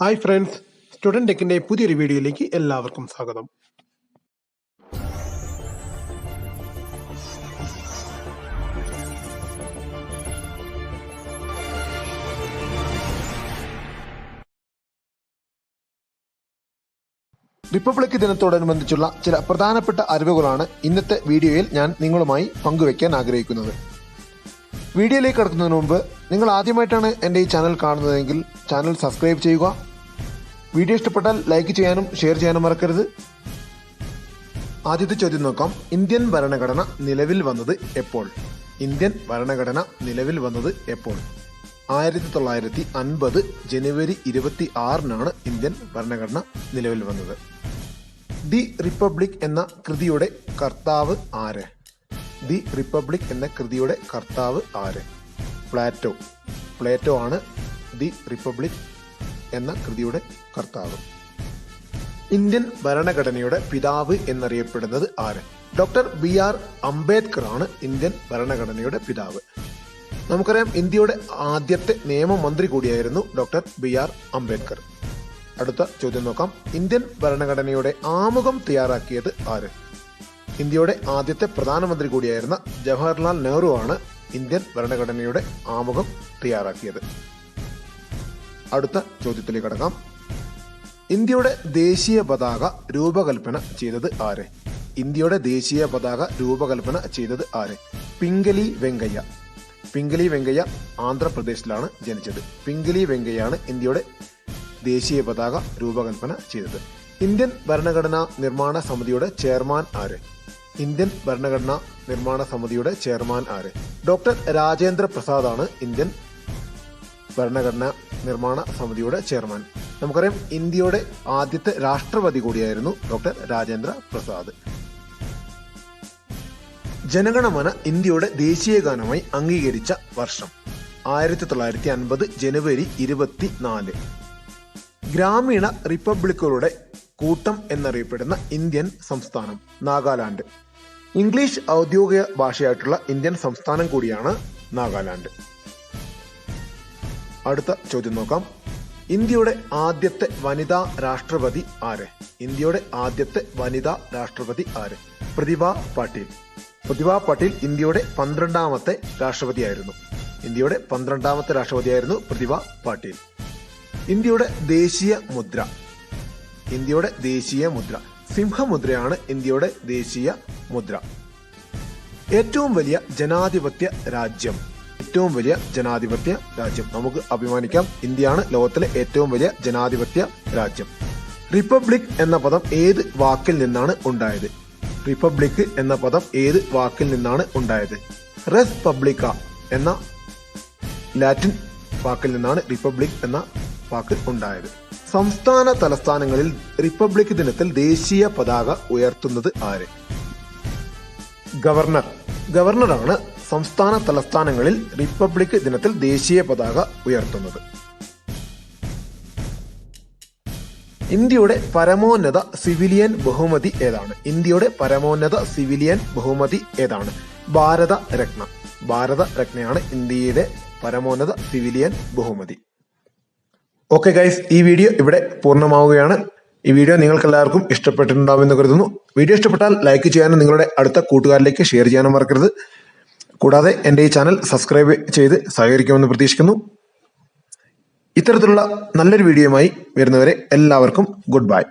Hi friends. Student ടെക്കിന്റെ പുതിയൊരു വീഡിയോയിലേക്ക് എല്ലാവർക്കും സ്വാഗതം. റിപ്പബ്ലിക് ദിനത്തോടനുബന്ധിച്ചുള്ള ചില പ്രധാനപ്പെട്ട അറിവുകളാണ് ഇന്നത്തെ വീഡിയോയിൽ ഞാൻ നിങ്ങളുമായി പങ്കുവയ്ക്കാൻ ആഗ്രഹിക്കുന്നത്. വീഡിയോയിലേക്ക് കടക്കുന്നതിന് മുമ്പ് നിങ്ങൾ ആദ്യമായിട്ടാണ് എന്റെ ഈ ചാനൽ കാണുന്നതെങ്കിൽ ചാനൽ സബ്സ്ക്രൈബ് ചെയ്യുക വീഡിയോ ഇഷ്ടപ്പെട്ടാൽ ലൈക്ക് ചെയ്യാനും ഷെയർ ചെയ്യാനും മറക്കരുത്. ആദ്യത്തെ ചോദ്യം നോക്കാം. ഇന്ത്യൻ ഭരണഘടന നിലവിൽ വന്നത് എപ്പോൾ? ഇന്ത്യൻ ഭരണഘടന നിലവിൽ വന്നത് എപ്പോൾ? ആയിരത്തി തൊള്ളായിരത്തി അൻപത് ജനുവരി ഇരുപത്തി ആറിനാണ് ഇന്ത്യൻ ഭരണഘടന നിലവിൽ വന്നത്. ദി റിപ്പബ്ലിക് എന്ന കൃതിയുടെ കർത്താവ് ആര്? ദി റിപ്പബ്ലിക് എന്ന കൃതിയുടെ കർത്താവ് ആര്? പ്ലാറ്റോ. പ്ലേറ്റോ ആണ് ദി റിപ്പബ്ലിക് എന്ന കൃതിയുടെ കർത്താവ്. ഇന്ത്യൻ ഭരണഘടനയുടെ പിതാവ് എന്നറിയപ്പെടുന്നത് ആര്? ഡോക്ടർ ബി ആർ അംബേദ്കർ ആണ് ഇന്ത്യൻ ഭരണഘടനയുടെ പിതാവ്. നമുക്കറിയാം ഇന്ത്യയുടെ ആദ്യത്തെ നിയമമന്ത്രി കൂടിയായിരുന്നു ഡോക്ടർ ബി ആർ അംബേദ്കർ. അടുത്ത ചോദ്യം നോക്കാം. ഇന്ത്യൻ ഭരണഘടനയുടെ ആമുഖം തയ്യാറാക്കിയത് ആര്? ഇന്ത്യയുടെ ആദ്യത്തെ പ്രധാനമന്ത്രി കൂടിയായിരുന്ന ജവഹർലാൽ നെഹ്റു ആണ് ഇന്ത്യൻ ഭരണഘടനയുടെ ആമുഖം തയ്യാറാക്കിയത്. അടുത്ത ചോദ്യത്തിലേക്ക് കടക്കാം. ഇന്ത്യയുടെ ദേശീയ പതാക രൂപകൽപ്പന ചെയ്തത് ആര്? ഇന്ത്യയുടെ ദേശീയ പതാക രൂപകൽപ്പന ചെയ്തത് ആര്? പിംഗലി വെങ്കയ്യ. പിംഗലി വെങ്കയ്യ ആന്ധ്രാപ്രദേശിലാണ് ജനിച്ചത്. പിംഗലി വെങ്കയ്യാണ് ഇന്ത്യയുടെ ദേശീയ പതാക രൂപകൽപ്പന ചെയ്തത്. ഇന്ത്യൻ ഭരണഘടനാ നിർമ്മാണ സമിതിയുടെ ചെയർമാൻ ആര്? ഇന്ത്യൻ ഭരണഘടനാ നിർമ്മാണ സമിതിയുടെ ചെയർമാൻ ആര്? ഡോക്ടർ രാജേന്ദ്ര പ്രസാദാണ് ഇന്ത്യൻ ഭരണഘടനാ നിർമ്മാണ സമിതിയുടെ ചെയർമാൻ. നമുക്കറിയാം ഇന്ത്യയുടെ ആദ്യത്തെ രാഷ്ട്രപതി കൂടിയായിരുന്നു ഡോക്ടർ രാജേന്ദ്ര പ്രസാദ്. ജനഗണമന ഇന്ത്യയുടെ ദേശീയ ഗാനമായി അംഗീകരിച്ച വർഷം ആയിരത്തി തൊള്ളായിരത്തി അൻപത് ജനുവരി ഇരുപത്തി നാല് ഗ്രാമീണ റിപ്പബ്ലിക്കുകളുടെ കൂട്ടം എന്നറിയപ്പെടുന്ന ഇന്ത്യൻ സംസ്ഥാനം നാഗാലാൻഡ്. ഇംഗ്ലീഷ് ഔദ്യോഗിക ഭാഷയായിട്ടുള്ള ഇന്ത്യൻ സംസ്ഥാനം കൂടിയാണ് നാഗാലാൻഡ്. അടുത്ത ചോദ്യം നോക്കാം. ഇന്ത്യയുടെ ആദ്യത്തെ വനിതാ രാഷ്ട്രപതി ആര്? ഇന്ത്യയുടെ ആദ്യത്തെ വനിതാ രാഷ്ട്രപതി ആര്? പ്രതിഭ പാട്ടീൽ. പ്രതിഭ പാട്ടീൽ ഇന്ത്യയുടെ പന്ത്രണ്ടാമത്തെ രാഷ്ട്രപതിയായിരുന്നു. ഇന്ത്യയുടെ പന്ത്രണ്ടാമത്തെ രാഷ്ട്രപതിയായിരുന്നു പ്രതിഭ പാട്ടീൽ. ഇന്ത്യയുടെ ദേശീയ മുദ്ര. ഇന്ത്യയുടെ ദേശീയ മുദ്ര. സിംഹമുദ്രയാണ് ഇന്ത്യയുടെ ദേശീയ മുദ്ര. ഏറ്റവും വലിയ ജനാധിപത്യ രാജ്യം. ഏറ്റവും വലിയ ജനാധിപത്യ രാജ്യം. നമുക്ക് അഭിമാനിക്കാം. ഇന്ത്യയാണ് ലോകത്തിലെ ഏറ്റവും വലിയ ജനാധിപത്യ രാജ്യം. റിപ്പബ്ലിക് എന്ന പദം ഏത് വാക്കിൽ നിന്നാണ് ഉണ്ടായത്? റിപ്പബ്ലിക് എന്ന പദം ഏത് വാക്കിൽ നിന്നാണ് ഉണ്ടായത്? റെസ് പബ്ലിക്ക എന്ന ലാറ്റിൻ വാക്കിൽ നിന്നാണ് റിപ്പബ്ലിക് എന്ന വാക്ക് ഉണ്ടായത്. സംസ്ഥാന തലസ്ഥാനങ്ങളിൽ റിപ്പബ്ലിക് ദിനത്തിൽ ദേശീയ പതാക ഉയർത്തുന്നത് ആര്? ഗവർണർ. ഗവർണറാണ് സംസ്ഥാന തലസ്ഥാനങ്ങളിൽ റിപ്പബ്ലിക് ദിനത്തിൽ ദേശീയ പതാക ഉയർത്തുന്നത്. ഇന്ത്യയുടെ പരമോന്നത സിവിലിയൻ ബഹുമതി ഏതാണ്? ഇന്ത്യയുടെ പരമോന്നത സിവിലിയൻ ബഹുമതി ഏതാണ്? ഭാരത രത്ന. ഭാരത രത്നയാണ് ഇന്ത്യയുടെ പരമോന്നത സിവിലിയൻ ബഹുമതി. ഓക്കെ ഗൈസ് ഈ വീഡിയോ ഇവിടെ പൂർണമാവുകയാണ്. ഈ വീഡിയോ നിങ്ങൾക്ക് എല്ലാവർക്കും ഇഷ്ടപ്പെട്ടിട്ടുണ്ടാവുമെന്ന് കരുതുന്നു. വീഡിയോ ഇഷ്ടപ്പെട്ടാൽ ലൈക്ക് ചെയ്യാനും നിങ്ങളുടെ അടുത്ത കൂട്ടുകാരിലേക്ക് ഷെയർ ചെയ്യാനും മറക്കരുത്. കൂടാതെ എന്റെ ഈ ചാനൽ സബ്സ്ക്രൈബ് ചെയ്ത് സഹകരിക്കുമെന്ന് പ്രതീക്ഷിക്കുന്നു. ഇത്തരത്തിലുള്ള നല്ലൊരു വീഡിയോയുമായി വരുന്നവരെ എല്ലാവർക്കും ഗുഡ് ബൈ.